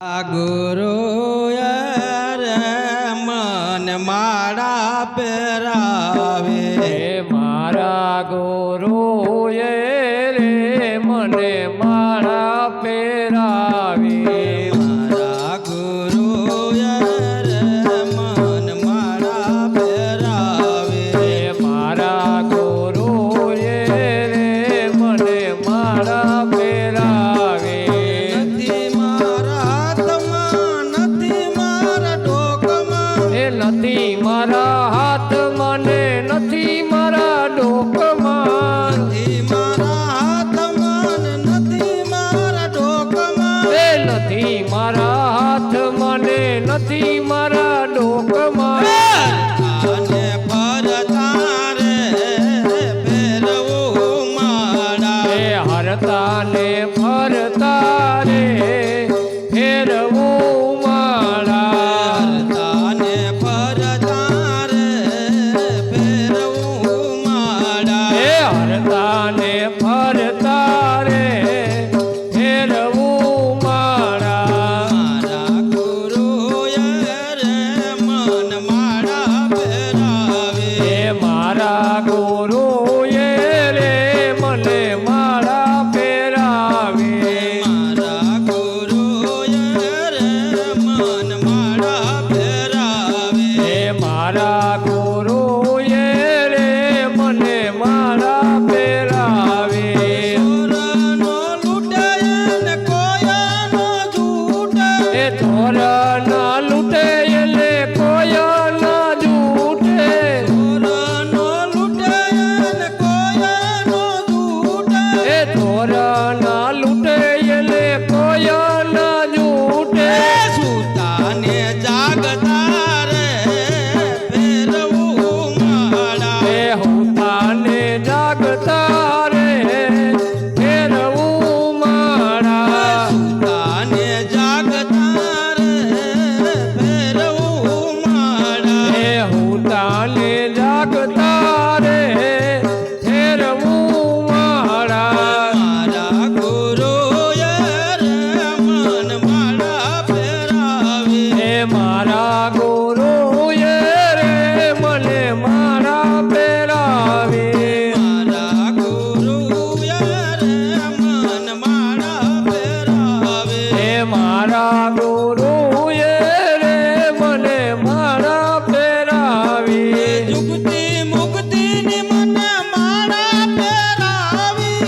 ગુરુ મન મારા પેરાવે. મારા ગુરુ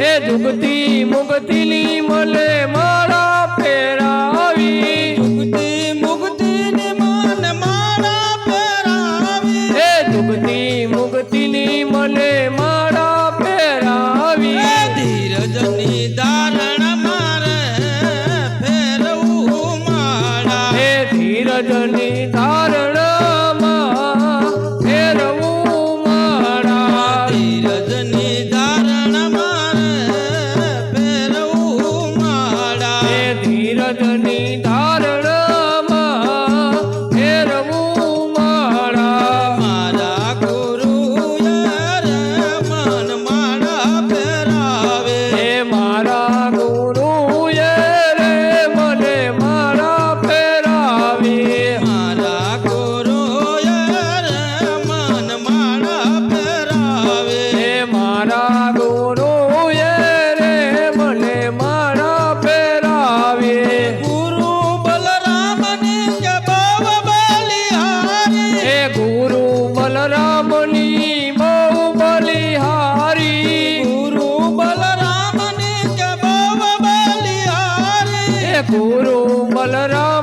હે જુગતી મુગતી ની મલે મારા પેરા આવી. જુગતી મુગતી ની મન મારા પેરા આવી. હે જુગતી મુગતી ની મલે મારા પેરા આવી. ધીરજની દારણ મારે ફેરવું મારા હે ધીરજની ગુરુ બલરામ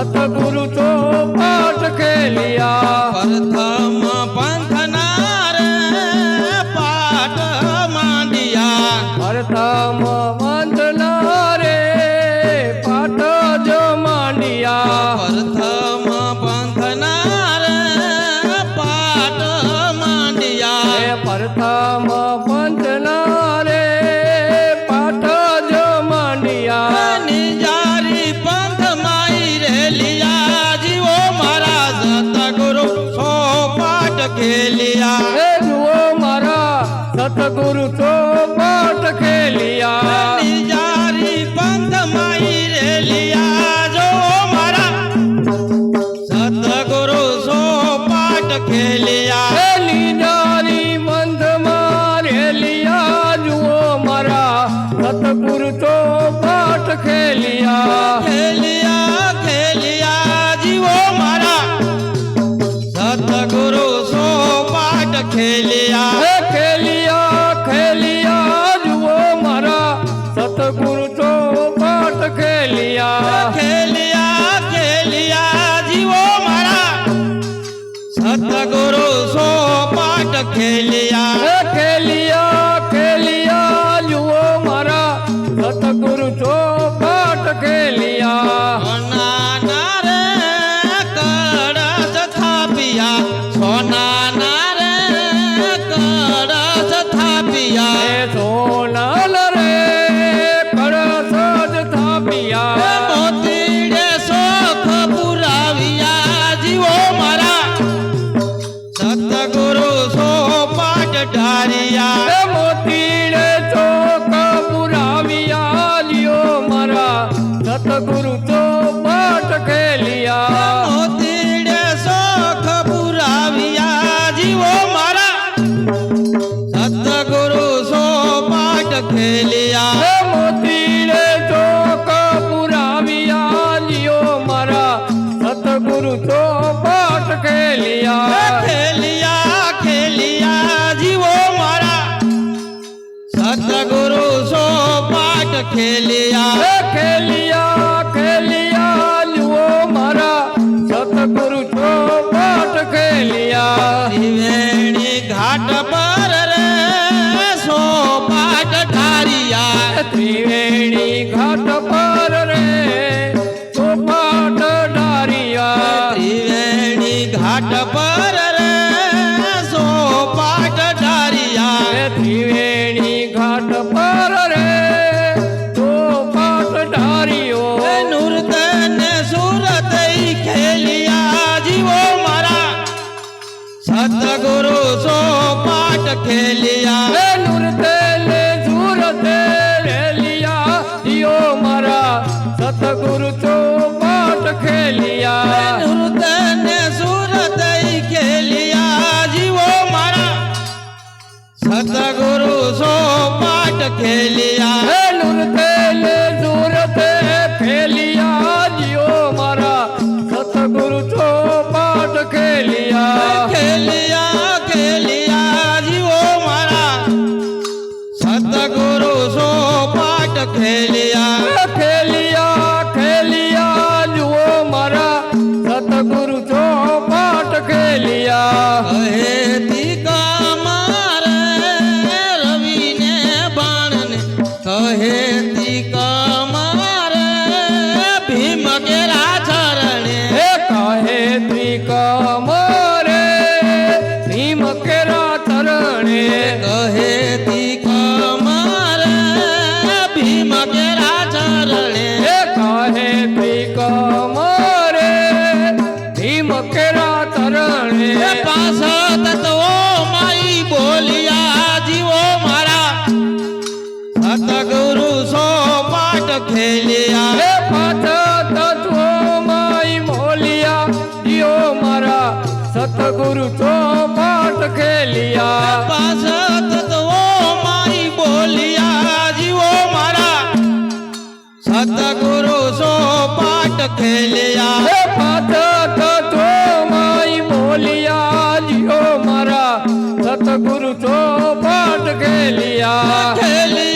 सतगुरु तो पाठ के लिया पर था गुरु तो पाठ के लिया। સતગુરુ સો પાઠ ખેલિયા. ખેલિયા ખેલિયા ખેલિયા જીવો મારા સતગુરુ સો પાઠ ખેલિયા ખેલિયા ખેલિયા જીવો મારા સતગુરુ સો પાઠ ખેલિયા ત્રિવેણી ઘાટ પર સુરતો પાટ ખેલિયા. સુરત ને સુરત ખેલિયા. જીવો મારા સતગુરુ સો પાટ ખેલિયા. નુરતે લે સુરતે ખેલિયા. જીવો મારા સતગુરુ સો પાટ ખેલિયા. પુરુષો પાઠ ખેલિયા. પાસત તત્વો મારી બોલિયા જીવો મારા. સતગુરુ સો પાઠ ખેલિયા પાઠ તત્વો મારી બોલિયા જીવો મારા. સતગુરુ સો પાઠ ખેલિયા. ખેલિયા.